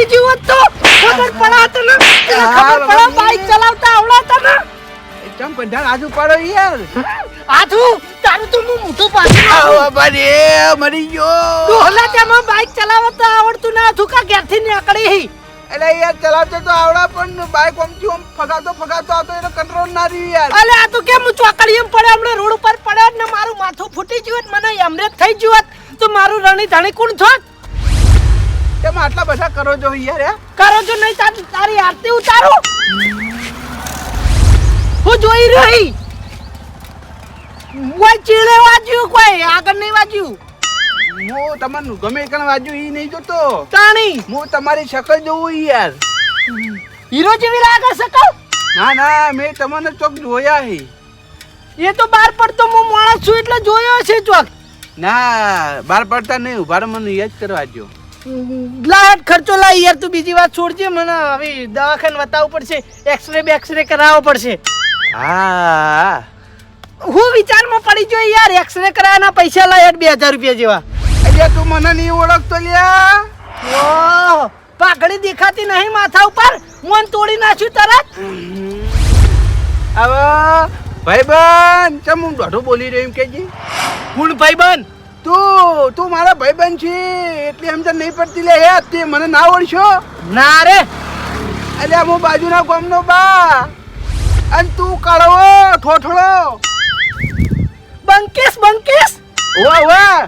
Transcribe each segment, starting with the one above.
વાંચી જીવો તો ખબર પડાત ને ખબર પડે બાઈક ચલાવતા આવડતા ને ચમ કંઢાળ આજુ પાડો યાર. આધુ તારું તો હું મોટું નાખું. આવો બારે મરી ગયો. ડોહલા તેમાં બાઈક ચલાવતા આવડતું ના હતું કા ઘેરથી નીકળી એટલે યાર ચલાવતો તો આવડા પણ બાઈક આમથી આમ ફગાતો ફગાતો આવતો એનો કંટ્રોલ ના રહ્યું યાર. અલે આ તો કેમ હું ચોકડીએમ પડે હમણાં રોડ ઉપર પડ્યો ને મારું માથું ફૂટી ગયું હોત, મને એમરેજ થઈ ગયું હોત, તો મારું રણી ધણી કોણ થોત કેમ આટલા બધા કરો છો યાર હે? કરો છો નહીં તારી તારી આરતી ઉતારું. હું જોઈ રહી. કોઈ ચીડે વાજ્યું કોઈ આગળ નહીં વાજ્યું. હું તમને ગમે કણ વાજ્યું ઈ નહીં જોતો. તાણી. હું તમારી શકલ જોઉં યાર. હીરો જેવી લાગે શકલ ના ના મેં તમને ચોક જોયા હે. એ તો બાર પડતો હું માણસ છું એટલે જોયો છે ચોક. ના બાર પડતા નહીં ઊભા મને યાદ કરવા જો લાટ ખર્ચો લાઈ યાર તું બીજી વાત છોડજે મને હવે દવાખાને બતાવવું પડશે એક્સરે બેક્સરે કરાવવો પડશે. હા. હું વિચારમાં પડી ગયો યાર એક્સરે કરાવવાના પૈસા લાય બે હજાર રૂપિયા જેવા. અલ્યા તું મને નહીં ઓળખતો લ્યા. પાઘડી દેખાતી નહીં માથા ઉપર. મન તોડી નાખ્યું તરત. હવે ભાઈબંધ ચમ હું દોઢું બોલી રહ્યું એમ કેજી ભાઈ ભાઈબંધ. તું તું મારા ભાઈબંધ છે એટલી તો નહીં પડતી. લે હે તે મને ના ઓળશો. ના રે. એટલે હું બાજુના ગામનો બા. અને તું કાળવો ઠોઠળો. બંકેશ બંકેશ. વાહ વાહ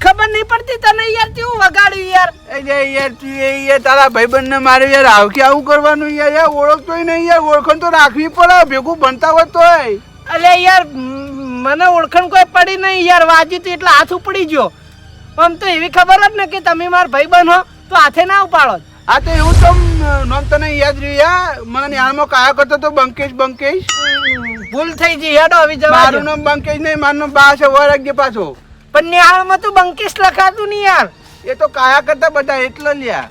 ખબર નહીં પડતી તને યાર કેવું વગાડ્યું યાર? અરે યાર તું એ યાર તારા ભાઈબંધ ને મારે યાર આવ કે આવું કરવાનું યાર. યાર ઓળખતોય નહીં યાર. ઓળખણ તો રાખવી પડે ભેગું ભણતા હોય તોય. અલે યાર મને ઓળખણ કોઈ પડી નહીં યાર વાજી તી એટલે હાથ ઉપડી ગયો. આમ તો એવી ખબર જ ને કે તમે મારા ભાઈબંધ હો તો હાથે ના ઉપાડો. આ તો એવું તો નામ તને યાદ રહ્યું યાર મને ન્યાણમાં કાયા કરતો તો બંકેશ બંકેશ. ભૂલ થઈ ગઈ હેડો હવે જવા મારું નામ બંકેશ નહીં મારું નામ બા છે વર અગ્ય પાછો. પણ નિહાળમાં તો બંકેશ લખાતું નહીં યાર. એ તો કાયા કરતા બધા એટલે લ્યા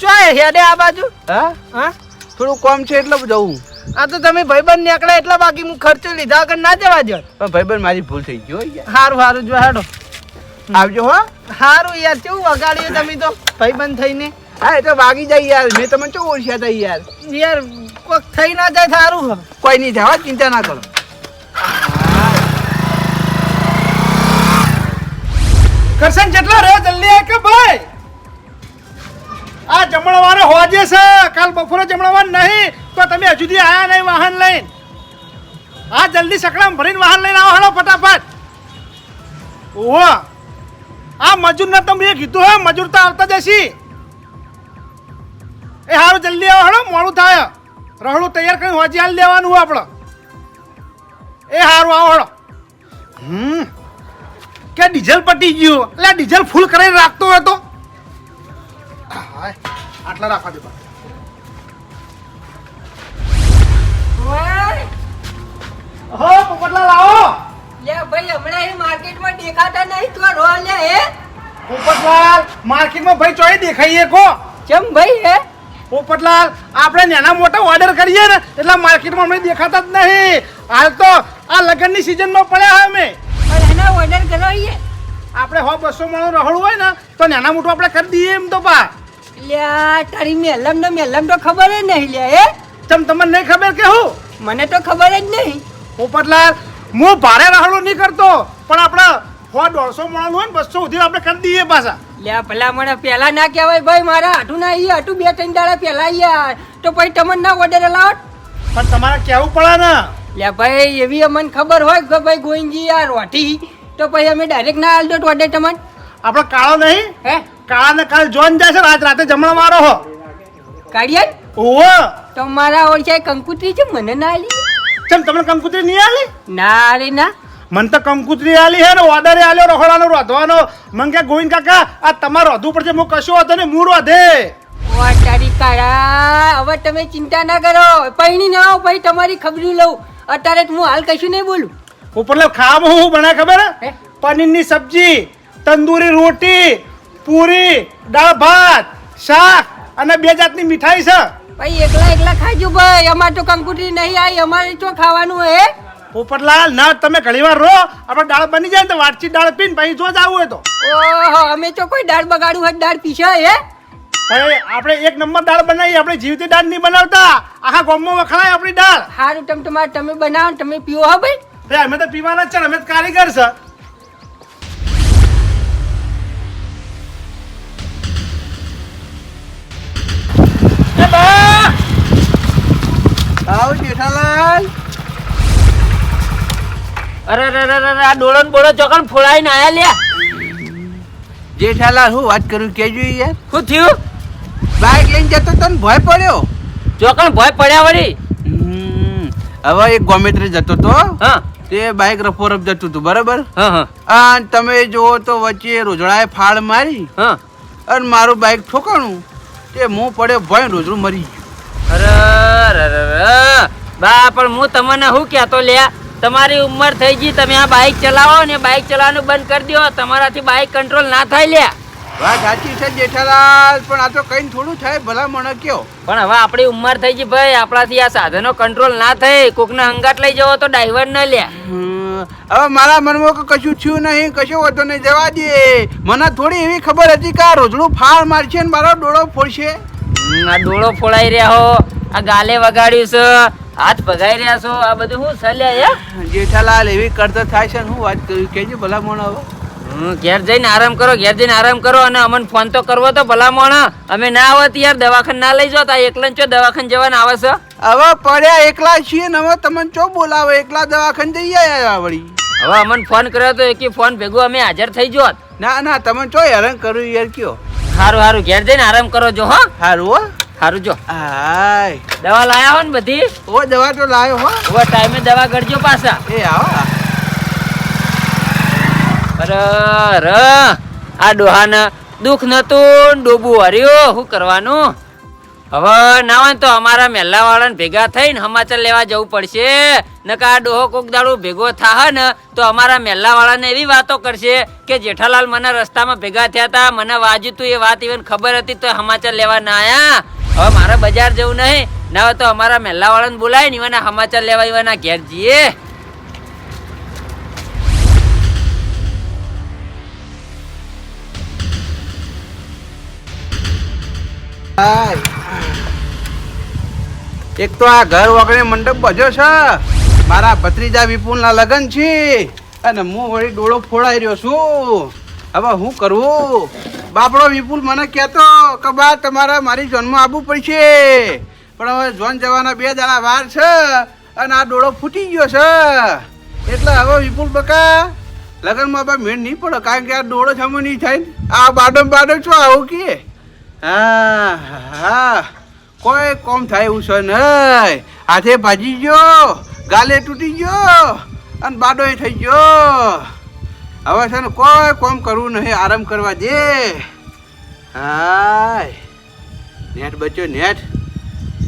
ચોય હેડે આ બાજુ. હા? હા? થોડું કોમ છે એટલે જવું આ તો તમે ભાઈબંધ નીકળ્યા એટલા બાકી હું ખર્ચો લીધા વગર ના જવા દો પણ ભાઈબંધ મારી ભૂલ થઈ ગઈ સારું સારું જો હાડો. આવજો હો. સારું યાર કેવું વગાડ્યું તમે તો ભાઈબંધ થઈને? હા એ તો વાગી જાય યાર. મેં તમને ચો ઓળખ્યા હતા યાર? યાર કોક થઈ ના જાય સારું કોઈ નહીં થાય ચિંતા ના કરો. કરશન જેટલા રહ્યો જલ્દી આય કે ભાઈ? આ જમણવારે હોજે છે. કાલ બપોરે જમણવાર નહીં. તો તમે હજુ સુધી આયા નહીં વાહન લઈને. આ જલ્દી સકડામ ભરીને વાહન લઈને આવો, હાલો ફટાફટ. ઓહો આ મજૂર ને તમે કીધું હે, મજૂર તો આવતા જશી એ હારું, જલ્દી આવો, હાલો, મોડું થાય. રહડું તૈયાર કરીને હોજી, હાલ દેવાનું હોય આપણે. એ હારું, આવો, હાલો. હમ, કે ડીઝલ પટી ગયું. એટલે ડીઝલ ફૂલ કરીને રાખતો હતો આટલા રાખવા દે બા. લાવો. લે ભાઈ હમણાં એ માર્કેટમાં દેખાતા નહીં તો રો લે હે. પોપટલાલ માર્કેટમાં ભાઈ ચોય દેખાઈએ કો. કેમ ભાઈ હે? પોપટલાલ આપણે નાના મોટા ઓર્ડર કરીએ ને એટલે માર્કેટમાં અમને દેખાતા જ નહીં. હાલ તો આ લગ્નની સિઝનમાં પડ્યા અમે. એના ઓર્ડર કરાવીએ. આપણે હો બસો માણું રહડું હોય ને તો નાના મોટું આપણે કરી દઈએ એમ તો પા લ્યા તારી મેલમ ને મેલમ તો ખબર જ નહીં લે હે. તમ તમને નહીં ખબર કે હું? મને તો ખબર જ નહીં. પોપટલાલ હું ભારે રાહડો નહીં કરતો પણ આપણે સો દોઢસો માણસ હોય ને બસો સુધી આપણે કરી દઈએ પાછા. લે પેલા મને પેલા ના કહેવાય ભાઈ મારા હાટું ના આવીએ હાટું બે ત્રણ દાડા પેલા યાર તો પછી તમને ના ઓર્ડર લાવત પણ તમારે કહેવું પડે ને. લે ભાઈ એવી અમને ખબર હોય કે ભાઈ ગોઈંજી યાર રોટી તો પછી અમે ડાયરેક્ટ ના આલતો ઓર્ડર તમને. આપણે કાળો નહીં હે? કાળા ને કાલ જોન જાય છે રાત રાતે જમણવારો હો. કાઢીએ ઓહો. તો મારા ઓળખાય કંકુત્રી છે મને ના આલી. ચમ તમને કંકુતરી નહીં આલી? ના રે ના. મને તો કંકુતરી આલી હે ને ઓર્ડરે આલ્યો રખોડાનો રોધવાનો. મને કે ગોવિંદ કાકા આ તમારે રોધવું પડશે હું કશું હતો ને મૂળ રોધે. ઓ તારી કાળા હવે તમે ચિંતા ના કરો. પૈણી ના આવો પછી તમારી ખબરી લઉં. અત્યારે હું હાલ કશું નહીં બોલું. ઉપર ખામ હું બનાય ખબર? પનીરની સબ્જી તંદૂરી રોટી પૂરી દાળ ભાત શાક અને બે જાતની મીઠાઈ છે. ભાઈ એકલા એકલા ખાજો ભાઈ. અમારે તો કંકુટી નહીં આવી. અમારે તો ખાવાનું હે. પોપટલાલ ના તમે ઘણી વાર રહો. આપણે દાળ બની જાય ને તો વાટચી દાળ પીને પછી જો જ આવવું હોય તો. ઓહો અમે તો કોઈ દાળ બગાડું હોય દાળ પીછા હે. હવે આપણે એક નંબર દાળ બનાવી આપણે જીવતી દાળ નહીં બનાવતા. આખા ગામમાં વખણાય આપણી દાળ. સારું તમ તમારે તમે બનાવો તમે પીવો હા ભાઈ. ભાઈ અમે તો પીવાના જ છે અમે કારીગર છે. આવ જેઠાલાલ. અરે અરે અરે અરે આ ડોળો ને બોળો ચોકન ફોડાઈને આયા લ્યા. જેઠાલાલ હું વાત કરું કેજો યાર. શું થયું? બાઇક લઈને જતો તો ને ભય પડ્યો. ચોકન ભય પડ્યા વળી? હવે એક ગોમેત્રી જતો તો હા. તે બાઇક રફો રફ જતું હતું બરાબર? હા હા. અને તમે જુઓ તો વચ્ચે રોજડાએ ફાળ મારી હા. અને મારું બાઇક ઠોકાણું. તે હું પડ્યો ભય રોજડું મરી ગયું. અરે બા પણ હું તમને શું કહેતો લ્યા? તમારી ઉંમર થઈ ગઈ તમે આ બાઇક ચલાવો ને બાઇક ચલાવવાનું બંધ કરી દો. તમારાથી બાઇક કંટ્રોલ ના થાય લ્યા. વાત સાચી છે જેઠાલાલ પણ આ તો કઈ થોડું થાય ભલા મને કયો પણ હવે આપણી ઉંમર થઈ ગઈ ભાઈ આપણાથી આ સાધનો કંટ્રોલ ના થાય. કોકને હંગાટ લઈ જવો તો ડ્રાઈવર ન લ્યા. હવે મારા મનમાં કશું થયું નહીં કશું વધુ નહીં જવા દે. મને થોડી એવી ખબર હતી કે આ રોજડું ફાળ મારશે ને મારો ડોળો ફોડશે. આ ડોળો ફોડાઈ રહ્યા હો. આ ગાલે વગાડ્યું છે. હાથ ભગાઈ રહ્યા છો. આ બધું શું સલ્યા હે જેઠાલાલ એવી કરતો થાય છે હું વાત કરું? કેજો ભલા આવો હવે ઘેર જઈને આરામ કરો ઘેર જઈને આરામ કરો અને અમને ફોન તો કરવો તો ભલા મોણ અમે ના આવત યાર દવાખાને ના લઈ જાઓ એકલા ચો દવાખાને જવાના આવે છે? હવે પડ્યા એકલા છીએ ને હવે તમને ચો બોલાવે? એકલા દવાખાને જઈ આવ્યા વળી. હવે અમને ફોન કર્યો તો એકી ફોન ભેગું અમે હાજર થઈ જોત ના ના તમે ચો હેરાન કર્યું યાર કયો? સારું હારું ઘેર જઈને આરામ કરો જો હો. સારું હો. સારું જો. હાય દવા લાયા હો ને બધી? ઓ દવા તો લાવ્યો હો. ઓ ટાઈમે દવા ગળજો પાછા. એ આવો. અરે અરે આ ડોહાને દુઃખ નતું ડોબું હર્યું. શું કરવાનું? હવે ના હોય તો અમારા મહેલા વાળાને ભેગા થઈને સમાચાર લેવા જવું પડશે. નકા ડોહો કોક દાડો ભેગો થાહ ને તો અમારા મહેલા વાળાને એવી વાતો કરશે કે જેઠાલાલ મને રસ્તામાં ભેગા થયા હતા, મને વાજ્યું તું એ વાત ઇવન ખબર હતી તો સમાચાર લેવા ના આયા. હવે મારે બજાર જવું નહીં, ના હોય તો અમારા મહેલા વાળાને બોલાય ને ઇવાના સમાચાર લેવા ઇવાના ઘેર જઈએ. હાય. એક તો આ ઘર વગડે મંડપ બજો છે. મારા ભત્રીજા વિપુલના લગ્ન છે. અને હું વળી ડોળો ફોડાઈ રહ્યો છું. હવે હું કરવું? બાપડો વિપુલ મને કહેતો કે, બા, તમારે મારી જોનમાં આવવું પડશે. પણ હવે જોન જવાના બે દાડા વાર છે અને આ ડોળો ફૂટી ગયો છે. એટલે હવે વિપુલ બકા, લગ્નમાં બા મેળ નહીં પડે, કારણ કે આ ડોળો સામે નહીં થાય. આ બાડમ બાડમ છો આવું કે હા હા કોઈ કોમ થાય એવું છે નહીં. હાથે ભાજી ગયો, ગાલે તૂટી ગયો, અને બાડોય થઈ ગયો. હવે છે ને કોઈ કોમ કરવું નહીં, આરામ કરવા દે. હાય. Net બચ્યો, net.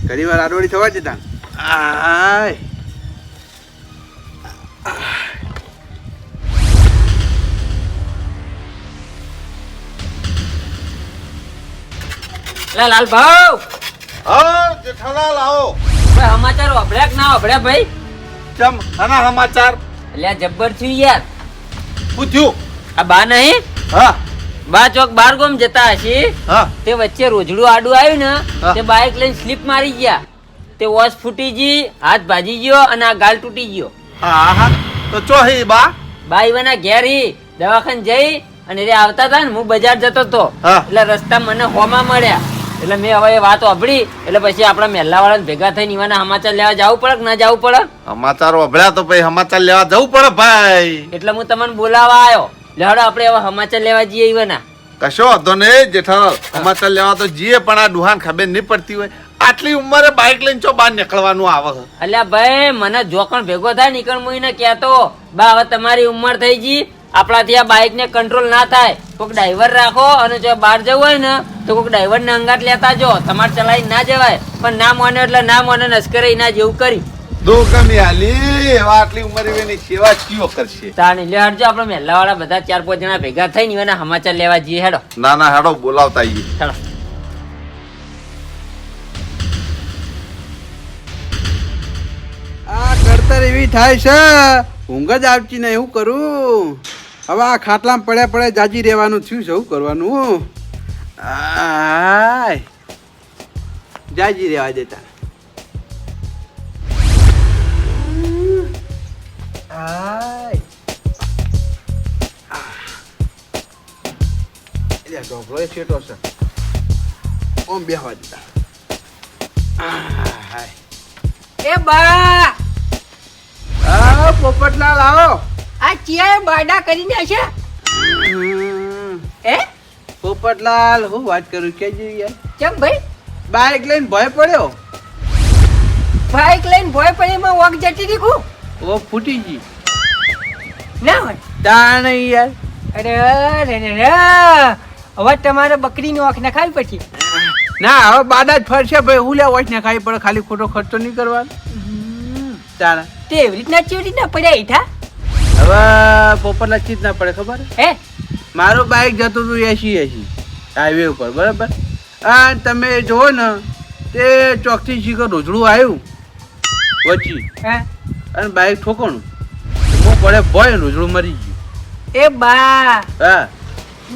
ઘણી વાર આડોડી થવા દેતા હાય. લા લાલ ભાવ હા જેઠાલાલ આવો. ભાઈ સમાચાર વભળ્યા કે ના વભળ્યા ભાઈ. ચમ આના સમાચાર? એટલે જબ્બર થયું યાર. પૂછ્યું. આ બા નહીં? હા. બા ચોક બાર ગોમ જતા હશે. તે વચ્ચે રોજડું આડું આવ્યું ને તે બાઇક લઈને સ્લીપ મારી ગયા. તે વોશ ફૂટી ગઈ હાથ ભાજી ગયો અને આ ગાલ તૂટી ગયો. હા હા. તો ચો હી બા? બા ઈવાના ઘેર હી દવાખાને જઈ અને રે આવતા હતા ને હું બજાર જતો હતો. એટલે રસ્તા મને હોમાં મળ્યા. એટલે મેં હવે એ વાત અભડી એટલે પછી આપણા મહેલા વાળા ભેગા થઈને ઈવાના સમાચાર લેવા જવું પડે કે ના જવું પડે? સમાચાર અભડ્યા તો પછી સમાચાર લેવા જવું પડે ભાઈ. એટલે હું તમને બોલાવા આવ્યો લેવડો આપણે હવે સમાચાર લેવા જઈએ ઈવાના. કશો વાંધો નહીં જેઠાલાલ સમાચાર લેવા તો જઈએ પણ આ ડુહાન ખબર નહીં પડતી હોય. આટલી ઉંમરે બાઇક લઈને ચો બહાર નીકળવાનું આવે? અલ્યા ભાઈ મને જોકણ ભેગો થાય નીકળ હું એને કહેતો બા હવે તમારી ઉંમર થઈ ગઈ આપણાથી આ બાઇક ને કંટ્રોલ ના થાય કોઈક ડ્રાઈવર રાખો અને જો બહાર જવું હોય ને તો કોઈક ડ્રાઈવર ને અંગાત લેતા જો. તમારે ચલાવી ના જવાય પણ ના માને એટલે ના માને નસ્કરે ના જેવું કરી. દુઃખ આલી એવા આટલી ઉંમરે એની સેવા કયો કરશે? તાણી લે હટજો આપણે મહેલા બધા ચાર પાંચ જણા ભેગા થઈને એના સમાચાર લેવા જઈએ હેડો. ના ના હેડો બોલાવતા આઈએ. હેડો. આ કડતર એવી થાય છે ઊંઘ જ આવતી નહીં એવું કરું? હવે આ ખાટલામાં પડ્યા પડ્યા જાજી રહેવાનું થયું છે શું કરવાનું? આય. જાજી રહેવા દેતા ઢોકળો એ છેટો છે. ઓમ બેહવા દેતા એ બા. પોપટલાલ આવો. આ ચિયા બાડા કરીને છે? એ હે? પોપટલાલ હું વાત કરું કે યાર. કેમ ભાઈ? બાઇક લઈને ભય પડ્યો? બાઈક લઈને ભોય પડ્યો એમાં વોક જતી દીખું ઓ ફૂટી ગઈ. ના હોય? તાણ યાર. અરે રે રે રે હવે તમારે બકરીની ઓખ નખાવી પછી ના હવે બાડા જ ફરશે ભાઈ. હું લે વોચ ને ખાઈ પડે. ખાલી ખોટો ખર્ચો નહીં કરવાનો. તારા તે એવી રીતના ચેવી રીતના પડ્યા હીઠા હવે પોપટલાલ ચીજ ના પડે ખબર? હે? મારું બાઇક જતું હતું એસી એસી હાઈવે ઉપર બરાબર? આ તમે જુઓ ને તે ચોકથી શીખર રોજડું આવ્યું વચ્ચી. હે? અને બાઇક ઠોકણું. હું પડે ભય રોજડું મરી ગયું. એ બા! હા.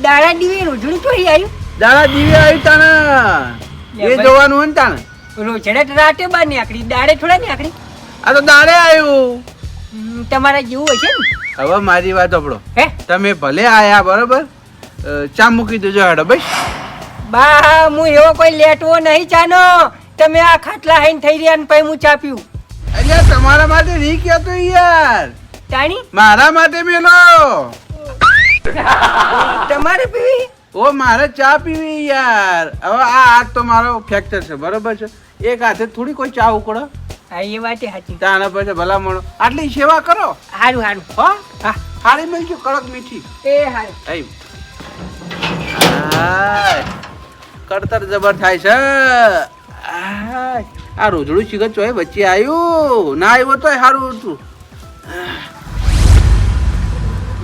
દાડા દીવે રોજડું ચોરી આવ્યું? દાડા દીવે આવ્યું તાણે. એ જોવાનું હોય ને તાણે. રોજડે રાતે બાર નીકળી દાડે થોડા નીકળી. આ તો દાડે આવ્યું. તમારા જેવું હશે ને? હવે મારી વાત આપણો હે? તમે ભલે આયા બરોબર? ચા મૂકી દેજો હેડો ભાઈ બા હું એવો કોઈ લેટવો નહીં ચાનો. તમે આ ખાટલા હઈને થઈ રહ્યા ને પછી હું ચા પીવું. એટલે તમારા માટે નહીં કહેતો યાર. ચાણી મારા માટે મેલો. તમારે પીવી? ઓ મારે ચા પીવી યાર. હવે આ હાથ તો મારો ફ્રેક્ચર છે બરોબર છે. એક હાથે થોડી કોઈ ચા ઉકળો. હા એ વાત સાચી તાના પછી ભલામણો આટલી સેવા કરો. સારું સારું હો? હા હારી મળજો કડક મીઠી. એ સારું આઈ આય. કડતર જબર થાય છે. આ રોજડું શિખર ચોય વચ્ચે આવ્યું ના આવ્યો તોય સારું હતું.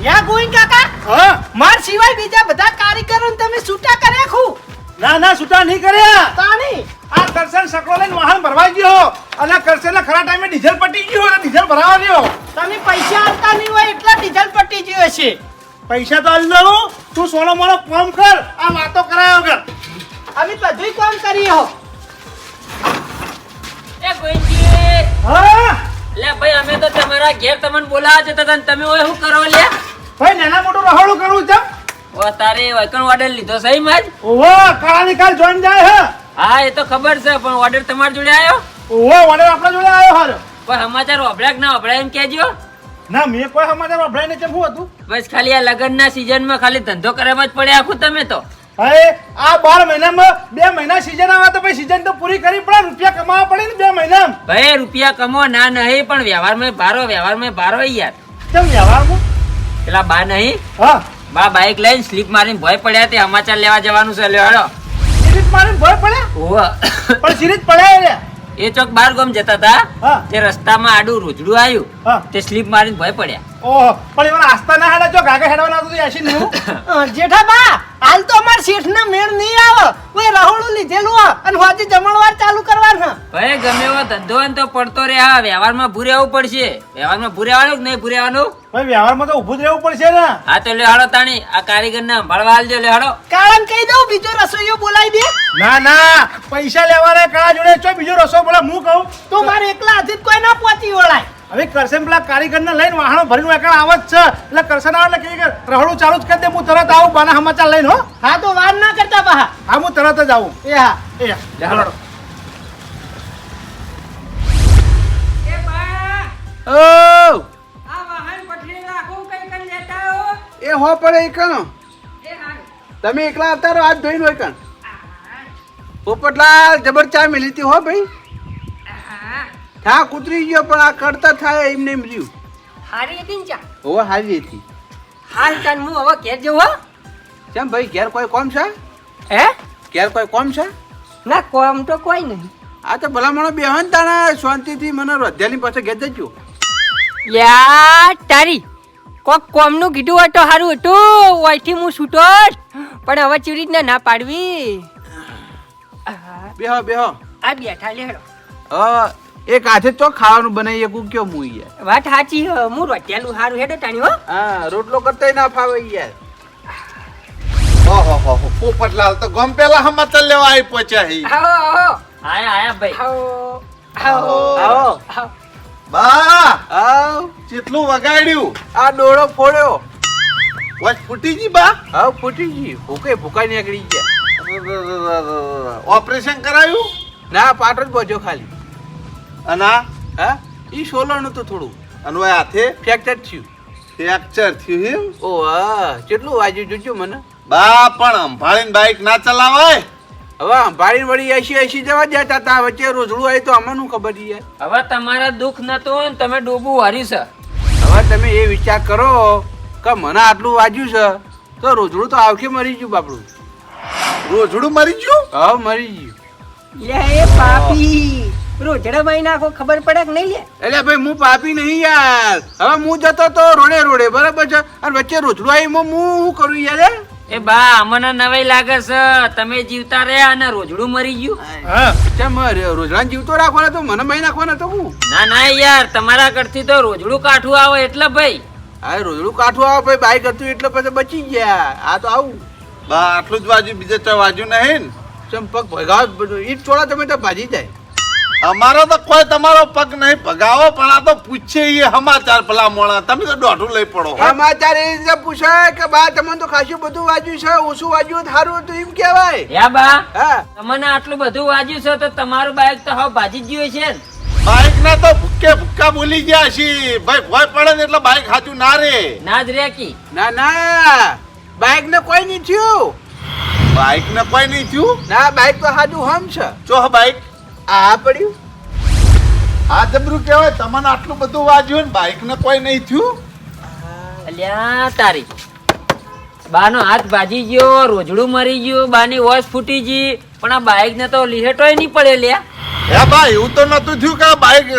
યા ગોઈન કાકા હા? માર સિવાય બીજા બધા કારીગરોને તમે છૂટા કર્યા ખુ? ના ના છૂટા નહીં કર્યા. તાણી આ કરશન સકડો લઈને વાહન ભરવા ગયો. અને કરશન ખરા ટાઈમે ડીઝલ પટી ગયો અને ડીઝલ ભરાવા ગયો તમે પૈસા આવતા નહીં હોય એટલા ડીઝલ પટી ગયો છે પૈસા તો આલી દઉં તું સોનો મોનો ફોન કર. આ વાતો કરાયો વગર અમે બધું કામ કરી હો. એ ગોઈજી હા? લે ભાઈ અમે તો તમારા ઘેર તમને બોલાવા જતા હતા તમે ઓય શું કરો લે ભાઈ નાના મોટું રહોડું કરવું છે. ઓ તારે વૈકણ ઓર્ડર લીધો સહી માં ઓહો કાળા કાલ જોઈન જાય હે. હા એ તો ખબર છે પણ ઓર્ડર તમારા જોડે આવ્યો ઓહો ઓર્ડર આપણા જોડે આવ્યો હારો. પણ સમાચાર વાપર્યા ના વાપર્યા એમ કેજો ના મેં કોઈ સમાચાર વાપરાઈને કેમ શું હતું? બસ ખાલી આ લગ્નના સિઝનમાં ખાલી ધંધો કરવામાં જ પડે આખું તમે તો. હવે આ બાર મહિનામાં બે મહિના સીઝન આવે તો ભાઈ સીઝન તો પૂરી કરી પડે રૂપિયા કમાવા પડે ને બે મહિનામાં. ભાઈ રૂપિયા કમો ના નહીં પણ વ્યવહારમાં ભારો વ્યવહારમાં ભારો યાર. કેમ વ્યવહારમાં? પેલા બા નહીં? હા. બા બાઇક લઈને સ્લીપ મારીને ભય પડ્યા તે સમાચાર લેવા જવાનું છે. લ્યો હેડો. સિરીજ મારીને ભય પડ્યા? ઓવા પણ સિરીજ પડ્યા રે એ ચોક બાર ગોમ જતા હતા. તે રસ્તામાં આડું રોજડું આવ્યું. તે સ્લીપ મારીને ભય પડ્યા. ઓહો પણ એમાં આસ્તા ના હાડે જો ગાગા હેડવાના હતું એસી નેવું જેઠા બા હાલ તો અમાર શેઠ ના મેળ નહીં આવે. ઓય રહોડું લીધેલું હો અને હોજી જમણવાર ચાલુ કરવાનું. ભાઈ ગમે એવો ધંધો ને તો પડતો રે હા વ્યવહારમાં ભૂરે આવવું પડશે. વ્યવહારમાં ભૂરે આવવાનું કે નહીં ભૂરે આવવાનું? ભાઈ વ્યવહારમાં તો ઊભું જ રહેવું પડશે ને. હા તો લે હાડો તાણી આ કારીગર ને સંભાળવા હાલજો લે હાડો કારણ કહી દઉં બીજો રસોઈયો બોલાવી દે. ના ના પૈસા લેવાના કાળા જોડે. ચો બીજો રસોઈ બોલા હું કહું? તો મારે એકલા હાથે કોઈ ના પહોંચી વળાય. હવે કરશે પેલા કારીગરને લઈને વાહનો ભરીને એકણ આવે જ છે. એટલે કરશે આવે એટલે કહે કે રહોડું ચાલુ જ કરી દે હું તરત આવું બાના સમાચાર લઈને હો. હા તો વાર ના કરતા બા. હા હું તરત જ આવું. એ હા. એ લે હાલો. એ ઓ! આ વાહન પટરી રાખો કઈ કઈ લેતા હો એ હો પડે એકનો એ તમે એકલા આવતા રહો હાથ ધોઈને હોય કણ પોપટલાલ જબર ચા મેલી હતી હો ભાઈ? હા કૂતરી ગયો પણ આ કરતા થાય એમ ને એમ રહ્યું. હારી હતી ને ચા હોવા હારી હતી. હાલ તાન હું હવે ઘેર જવું હો? કેમ ભાઈ ઘેર કોઈ કોમ છે? હે? ઘેર કોઈ કોમ છે? ના કોમ તો કોઈ નહીં. આ તો ભલામણો બેહન તાણા શાંતિથી મને રોધ્યાની પાસે ઘેર જજો. યા તારી. કોક કોમનું કીધું હોય તો સારું હતું. ઓયથી હું છૂટો. પણ હવે ચીરી રીતના ના પાડવી. બેહો બેહો. આ બેઠા લેડો. હા એક હાથે તો ખાવાનું બનાવીએ કુ કયો હું યાર વાત સાચી હ, રોટેલું સારું હેડે ટાણી હો. હા રોટલો કરતાય ના ફાવે યાર. ઓહો હો હો પોપટલાલ તો ગમ પેલા તલ લેવા આવી પહોંચ્યા હી. આવો આવો. આયા આયા ભાઈ. આવો આવો. આવો. બા! આવ. કેટલું વગાડ્યું આ ડોળો ફોડ્યો. વાત ફૂટી ગઈ બા. હા ફૂટી ગઈ ભૂકે ભૂકાઈ નીકળી ગયા. ઓપરેશન કરાયું? ના પાટો જ બોજો ખાલી. અને આ? હા? ઈ સોલરનું તો થોડું. અને ઓય હાથે? ફ્રેક્ચર થયું. ફ્રેક્ચર થયું એમ? ઓ હા કેટલું વાજ્યું જોજો મને. બા પણ સંભાળીને બાઈક ના ચલાવાય. હવે અંબાડી વળી એસી એસી જવા જતા તા વચ્ચે રોજડું આવી તો અમને ખબર છે હવે તમારા દુઃખ નતું ને તમે ડોબું વારી છે. હવે તમે એ વિચાર કરો કે મને આટલું વાજ્યું છે તો રોજડું તો આવખે મરી ગયું બાપડું. રોજડું મરી ગયું? હા મરી ગયું. લે એ પાપી. રોજડા ભાઈ નાખો ખબર પડે કે નહીં લે? એટલે ભાઈ હું પાપી નહીં યાર. હવે હું જતો તો રોડે રોડે બરાબર છે? અને વચ્ચે રોજડું આવી હું શું કરું યાર હે? એ બા મને નવાઈ લાગે છે. તમે જીવતા રહ્યા અને રોજડું મરી ગયું. હા. કેમ રોજડા જીવતો રાખવાનો તો મને મહી નાખવાનો તો હું? ના ના યાર તમારા ઘરથી તો રોજડું કાઠું આવે એટલે ભાઈ. આ રોજડું કાઠું આવે ભાઈ બાઈક હતું એટલે પછી બચી ગયા. આ તો આવું. બા આટલું જ વાજ્યું બીજે તો વાજ્યું નહીં ને. ચંપક ભગાવ ઈટ છોડા તમે તો ભાજી જાય. અમારો તો કોઈ તમારો પગ નહીં પગાવો પણ આ તો પૂછે એ સમાચાર પેલા મોણા. તમે તો દોઢું લઈ પડો. સમાચાર એ રીતે પૂછાય કે બા તમને તો ખાસું બધું વાજ્યું છે ઓછું વાજ્યું તો સારું હતું એમ કહેવાય. યા બા હા. તમને આટલું બધું વાજ્યું છે તો તમારું બાઈક તો હવે ભાજી ગયું છે ને. બાઈક ના તો ભૂકે ભૂક્કા બોલી ગયા છે. ભાઈ ભોય પડે ને એટલે બાઈક હાચું ના રે. ના જ રે કી. ના ના. બાઈક ને કોઈ નહીં થયું. બાઈક ને કોઈ નહીં થયું? ના બાઈક તો સાચું હમ છે. જો બાઈક? આ પડ્યું? આ જબરું કહેવાય તમને આટલું બધું વાજ્યું ને બાઇક ને કોઈ નહીં થયું? અલ્યા તારી. બાનો હાથ ભાજી ગયો રોજડું મરી ગયું બાની વોશ ફૂટી ગઈ પણ આ બાઇક ને તો લીહેટોય નહીં પડે લ્યા. હે ભાઈ એવું તો નતું થયું કે આ બાઈક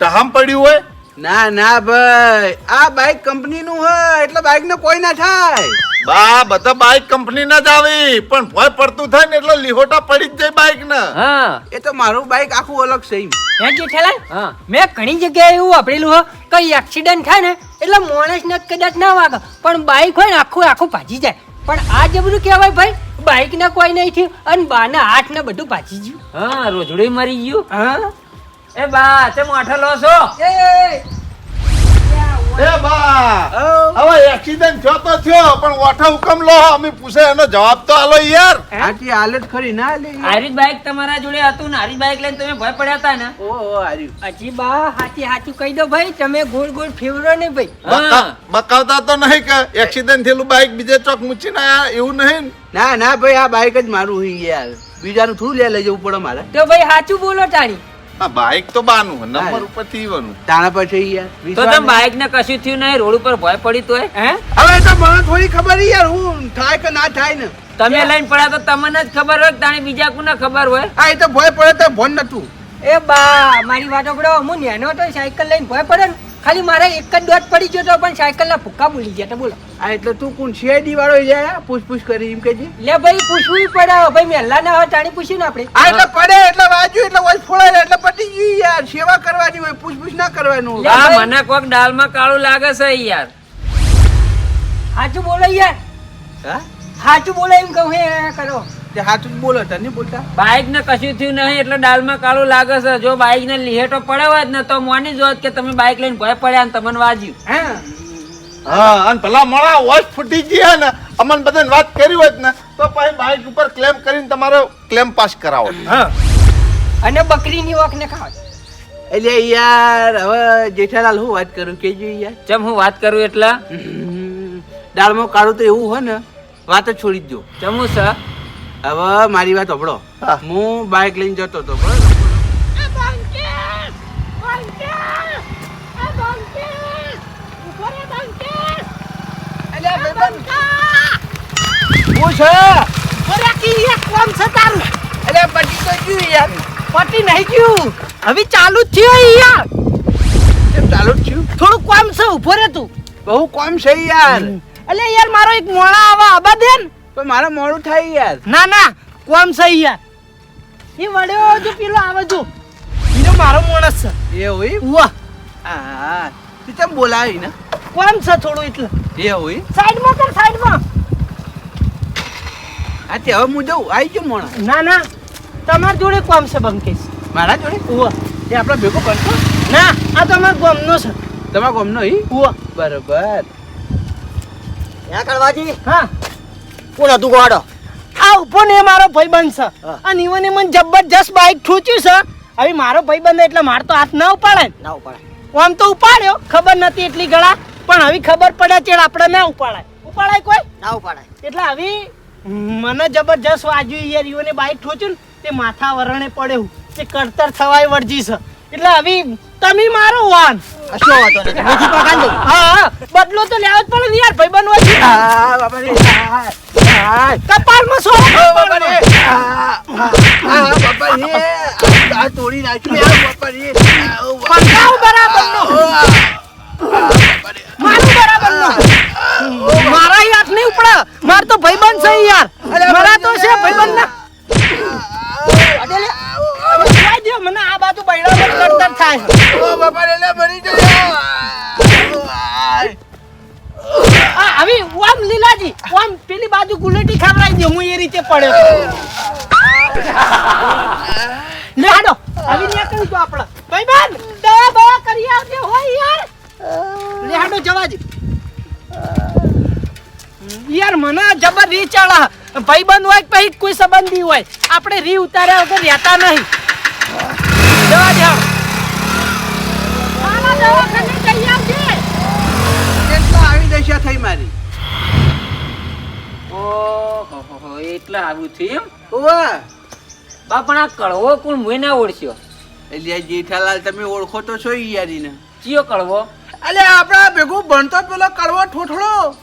ટહામ પડ્યું હોય? ના ના ભાઈ આ બાઈક કંપની નું હોય એટલે બાઇક ને કોઈ ના થાય. બા બધા બાઈક કંપની ના જ આવી. પણ ભોય પડતું થાય ને એટલે લીહોટા પડી જ જાય બાઇક ને. હા. એ તો મારું બાઈક આખું અલગ છે એમ. હે જેઠાલાલ હા. મેં ઘણી જગ્યાએ એવું વાપરેલું હો. કઈ એક્સિડન્ટ થાય ને એટલે માણસને કદાચ ના વાગે. પણ બાઇક હોય ને આખું આખું ભાજી જાય. પણ આ જબરું કહેવાય ભાઈ બાઇક ને કોઈ નહીં થયું અને બાના હાથ ને બધું ભાજી ગયું. હા રોજડું મરી ગયું. હા. એ બા તે મોઠા લો છો. એ. બા હવે એક્સિડન્ટ થયો તો થયો પણ ઓઠો હુકમ લો અમે પૂછે એનો જવાબ તો આલો યાર. આથી હાલત ખરી ના લે આરી બાઈક તમારા જોડે હતું ને આરી બાઈક લઈને તમે ભય પડ્યા હતા ને? ઓહો હાર્યું હજી બા હાથી હાથી કહી દો ભાઈ તમે ગોળ ગોળ ફેવરો નહીં ભાઈ. બકાવતા તો નહીં કે એક્સિડન્ટ થયેલું બાઈક બીજે ચોક મૂકી ના એવું નહીં ના? ના ભાઈ આ બાઈક જ મારું હોય યાર બીજાનું થોડું લે લઈ જવું પડે મારે. તો ભાઈ સાચું બોલો તારી આ બાઈક તો બાનું નંબર ઉપરથી ઈવાનું તાણા પછી યાર તો તો બાઇક ને કશું થયું નહીં રોડ ઉપર ભય પડી તોય? હે? હવે તો મને થોડી ખબર છે યાર હું થાય કે ના થાય ને. તમે લઈને પડ્યા તો તમને જ ખબર હોય તાણે તાણી બીજા કોને ખબર હોય? હા એ તો ભય પડે તો ભણ નતું. એ બા મારી વાત સાંભળો હું નેનો હતો સાયકલ લઈને ભય પડે ને. ખાલી મારે એક જ દોટ પડી ગયો તો પણ સાયકલ ના ભૂક્કા બોલી ગયા તો બોલો. આ એટલે તું કોણ સીઆઈડી વાળો જાય પૂછ પૂછ કરી એમ કેજી લે ભાઈ પૂછવું પડે. ભાઈ મેલ્લા ના હોય તાણી પૂછ્યું ને આપણે. આ એટલે પડે એટલે વાજ્યું એટલે ઓય ફોળાય એટલે પટી ગયું યાર. સેવા કરવાની હોય પૂછ પૂછ ના કરવાનું. આ મને કોક દાલમાં કાળું લાગે છે યાર. સાચું બોલો યાર. હા? સાચું બોલો એમ કહું હે કરો. તે હાથું બોલો તને નહીં બોલતા? બાઈક ને કશું થયું નહીં એટલે ડાલમાં કાળું લાગે છે. જો બાઈક ને લીહેટો પડ્યો જ ને તો મોની જોત કે તમે બાઈક લઈને ભય પડ્યા ને તમને વાજ્યું. હા? હા અને પેલા મળા વોચ ફૂટી ગયા ને અમન બધાને વાત કરી હોત ને તો પછી બાઈક ઉપર ક્લેમ કરીને તમારો ક્લેમ પાસ કરાવો. હા. અને બકરીની ઓખ ને ખાવ. એટલે યાર હવે જેઠાલાલ હું વાત કરું કેજો યાર. ચમ હું વાત કરું એટલે? દાળમાં કાળું તો એવું હોય ને વાત છોડી જ દો. ચમું છે હવે મારી વાત સાંભળો. હું. બાઇક લઈને જતો હતો બરોબર? હું છે? અરે પટી તો ગયું યાર. પતિ નહીં ગયું. હવે ચાલુ જ થયું યાર. ચાલુ જ થયું? થોડું કોમ છે ઊભો રે તું. બહુ કોમ છે યાર. અલે યાર મારો એક મોણા આવા આબા દે ને. પણ મારા મોડું થાય યાર. ના ના કોમ છે યાર. એ વડ્યો જો પેલો આવે જો. બીજો મારો માણસ છે. એ હોય વાહ હા તું તેમ બોલાવી ને? કોમ છે થોડું એટલે. એ હોય સાઈડમાં કર સાઈડમાં. હા તે હવે હું જઉં. આવી ગયો મોણસ ના ના તમાર જોડે કોમ છે બંકેશ. મારા જોડે? ઉવા. એ આપણે ભેગો કરશો ના આ તમાર ગોમનો છે. તમારા ગોમનો ઈ? ઉવા. બરોબર. ત્યાં કળવાજી હા. કોણ હતું આ ઊભો ને મારો ભાઈબંધ છે. અને ઈવને મને જબરજસ્ત બાઇક ઠૂચ્યું છે. હવે મારો ભાઈબંધ એટલે માર તો હાથ ના ઉપાડે ના. ઉપાડે. આમ તો ઉપાડ્યો. ખબર નથી એટલી ગળા પણ હવે ખબર પડે છે આપણે ના ઉપાડાય. ઉપાડાય કોઈ? ના ઉપાડાય. એટલે હવે મને જબરજસ્ત વાજ્યું યાર ઈવને બાઇક ઠોચ્યું ને તે માથા વરણે પડ્યું. તે કરતર થવાય વર્જી છે. એટલે હવે તમે મારો વાન. શું વાતો નથી? ખાંડો હા હા. બદલો તો લેવો જ પડે ને યાર બનવા વચ્ચે હા બાપા રે હા હા કપાળમાં સો બાપા રે હા હા બાપા રે આ તોડી નાખી યાર બાપા રે બરાબર નો. મારું બરાબરનો. મારા હાથ નહીં ઉપડે. માર તો ભાઈબંધ છે યાર. મારા તો છે ભાઈબંધ ના હવે મને આ બાજુ બૈરામાં કરતર થાય. ઓ બાપા લે મરી ગયો. આ હવે ઓમ લીલાજી ઓમ પેલી બાજુ ગુલેટી ખવડાવી દો હું એ રીતે પડ્યો લે હાડો હવે કરી દો આપણે ભાઈબંધ દવા બવા કરી આવજે હોય યાર. લે હાડો જવા દે. યાર મને જબર રી ચાળા ભાઈબંધ હોય પછી કોઈ સંબંધી હોય આપણે રી ઉતાર્યા વગર રહેતા નહીં. જવા દશા થઈ મારી? ઓહો એટલે આવું થયું ઓવા બા પણ આ કડવો કોણ મુએ ના ઓળખ્યો? એટલે જેઠાલાલ તમે ઓળખો તો છો ઈ યારીને. ચિયો કળવો? અલે આપણા ભેગું ભણતો પેલો કડવો ઠોઠડો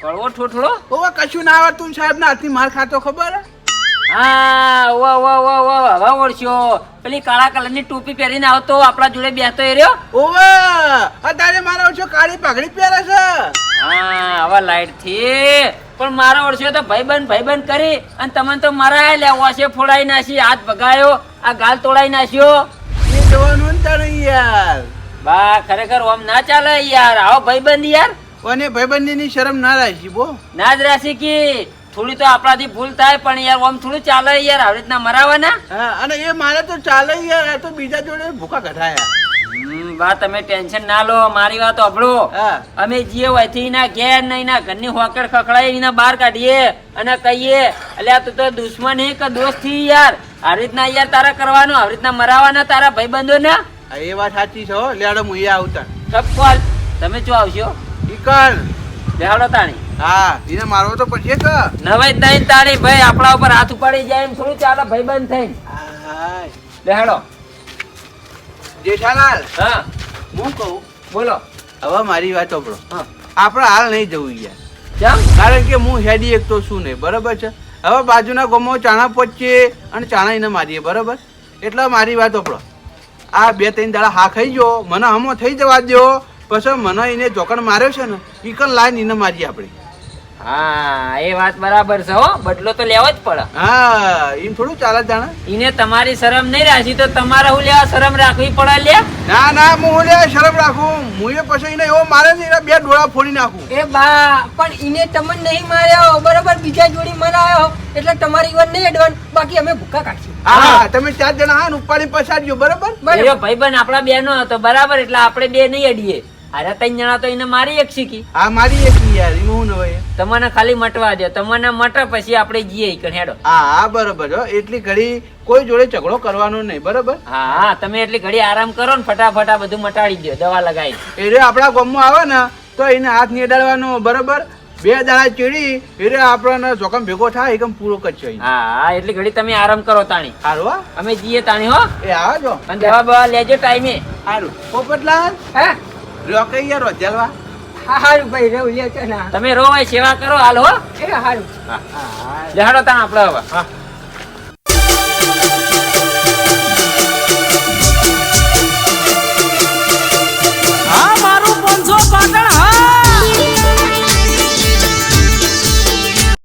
કળવો ઠોઠળો ઓવા કશું ના આવડતું સાહેબ ના હાથની માર ખાતો ખબર? હા વાહ વાહ વાહ વાહ હવે ઓળખ્યો પેલી કાળા કલરની ટોપી પહેરીને આવતો આપણા જોડે બેસતો એ રહ્યો. ઓવા અત્યારે મારા વર્ષો કાળી પાઘડી પહેરે છે. હા હવે લાઈટથી પણ મારા વર્ષો તો ભાઈબંધ ભાઈબંધ કરી અને તમે તો મારા લે વાસે ફોડાઈ નાખી હાથ ભગાયો આ ગાલ તોડાઈ નાખ્યો. એ જવાનું ને તારે યાર. બા ખરેખર ઓમ ના ચાલે યાર. આવો ભાઈબંધ યાર. કોને ભાઈબંધીની શરમ ના રાખી બો ના જ રાશી કી થોડી તો આપણાથી ભૂલ થાય પણ યાર આમ થોડું ચાલે યાર આવી રીતના મરાવાના હા અને એ મારે તો ચાલે યાર આ તો બીજા જોડે ભૂખા કઢાયા બા તમે ટેન્શન ના લો મારી વાત અભળો હા. અમે જીએ હોયથી એના ઘેર નહીં ના ઘરની હોકડ ખખડાય એના બહાર કાઢીએ અને કહીએ અલ્યા તું તો દુશ્મન હે કે દોસ્તથી યાર? આવી રીતના યાર તારા કરવાનું આવી રીતના મરાવાના તારા ભાઈબંધો ને એ વાત સાચી છે હો લેડો મુઈએ આવતા. સબકોલ તમે શું આવશો ઈકણ બેહાડો તાણી. હા એને મારવો તો પછી કે? નવાઈ નહીં તાણી ભાઈ આપણા ઉપર હાથ ઉપાડી જાય એમ થોડું ચાલે ભાઈબંધ થઈ હા બેહાડો જેઠાલાલ હા. હું કહું? બોલો. હવે મારી વાત સાંભળો. હા. આપણે હાલ નહીં જવું યાર કેમ? કારણ કે હું હેડી એક તો શું નહીં બરાબર છે? હવે બાજુના ગોમો ચાણા પચીએ અને ચાણા એને મારીએ બરાબર? એટલે મારી વાત સાંભળો. આ બે ત્રણ દાડા હા ખાઈ ગયો મને હમો થઈ જવા દો પછી મને એને ચોકડ માર્યો છે ને એ કણ લાઈન એને મારી આપણે. હા એ વાત બરાબર છે હો. બદલો તો લેવો જ પડે. હા એમ થોડું ચાલે જાણે. ઈને તમારી શરમ નહીં રાખી તો તમારે હું લેવા શરમ રાખવી પડે લે? ના ના હું લે શરમ રાખું. હું એ પછી એને એવો મારે ને એના બે ડોળા ફોડી નાખું. એ બા પણ ઈને તમને નહીં માર્યો બરાબર બીજા જોડી મરાયો એટલે તમારી વાત નહીં એડવાન બાકી અમે ભૂકા કાઢશું. હા તમે ચાર જણા હા ને ઉપાડી પછાડજો બરાબર? બરાબર. બન ભાઈબંધ આપણા બે નો હતો. બરાબર એટલે આપણે બે નહીં અડીએ. અરે ત્રણ જણા તો એને મારી એક શીખી. આ મારી એક યાર એમાં હું નવાય તમને ખાલી મટવા દે તમને મટે પછી આપણે જઈએ કણ હેડો હા હા બરોબર હો એટલી ઘડી કોઈ જોડે ઝઘડો કરવાનો નહીં બરોબર? હા હા તમે એટલી ઘડી આરામ કરો ને ફટાફટ આ બધું મટાડી દો દવા લગાવી. એ રે આપણા ગામમાં આવે ને તો એને હાથ નીડાડવાનો બરોબર? બે દાડા ચીડી એટલે આપણને જોખમ ભેગો થાય એકમ પૂરો કરશે હા એટલી એટલે ઘડી તમે આરામ કરો તાણી. હારું હા. અમે જઈએ તાણી હો. એ આવો જો. અને દવા બવા લેજો ટાઈમે. હારું. પોપટલાલ? હા. યાર રોજલવા હા હારું ભાઈ રહું લે તો ના. તમે રો ભાઈ સેવા કરો હાલ હો. એ હારું. લેહાડો તાણ આપણે હવે. હા.